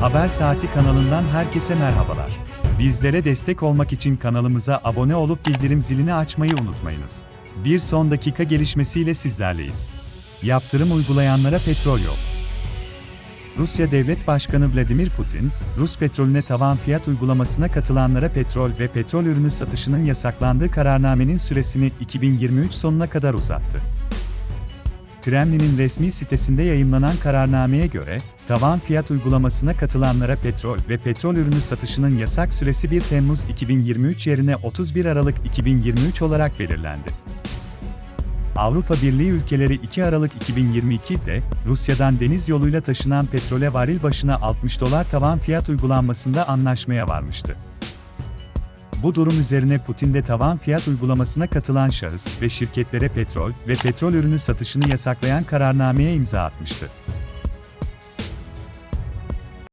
Haber Saati kanalından herkese merhabalar. Bizlere destek olmak için kanalımıza abone olup bildirim zilini açmayı unutmayınız. Bir son dakika gelişmesiyle sizlerleyiz. Yaptırım uygulayanlara petrol yok. Rusya Devlet Başkanı Vladimir Putin, Rus petrolüne tavan fiyat uygulamasına katılanlara petrol ve petrol ürünü satışının yasaklandığı kararnamenin süresini 2023 sonuna kadar uzattı. Kremlin'in resmi sitesinde yayımlanan kararnameye göre, tavan fiyat uygulamasına katılanlara petrol ve petrol ürünü satışının yasak süresi 1 Temmuz 2023 yerine 31 Aralık 2023 olarak belirlendi. Avrupa Birliği ülkeleri 2 Aralık 2022'de Rusya'dan deniz yoluyla taşınan petrole varil başına 60 dolar tavan fiyat uygulanmasında anlaşmaya varmıştı. Bu durum üzerine Putin de tavan fiyat uygulamasına katılan şahıs ve şirketlere petrol ve petrol ürünü satışını yasaklayan kararnameye imza atmıştı.